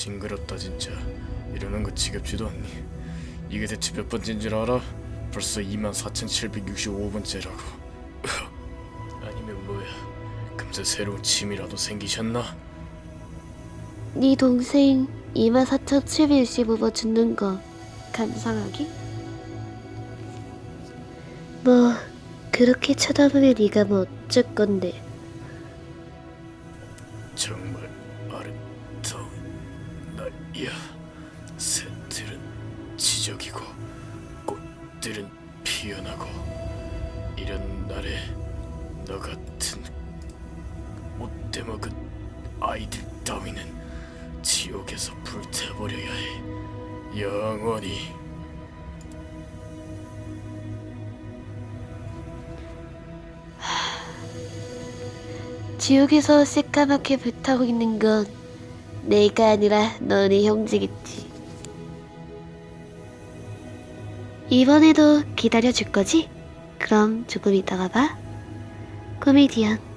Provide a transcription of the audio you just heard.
징그럽다 진짜 이러는 거 지겹지도 않니 이게 대체 몇 번째인 줄 알아? 벌써 24,765번째라고 아니면 뭐야 금세 새로운 취미라도 생기셨나? 네 동생 24,765번 죽는 거 감상하기? 뭐 그렇게 쳐다보면 네가 뭐 어쩔 건데 정말 아름 날이야 새들은 지저귀고 꽃들은 피어나고 이런 날에 너 같은 못돼 먹은 아이들 따위는 지옥에서 불태버려야 해. 영원히. 지옥에서 새까맣게 불타고 있는 건 내가 아니라 너네 형제겠지. 이번에도 기다려줄 거지? 그럼 조금 이따가 봐. 코미디언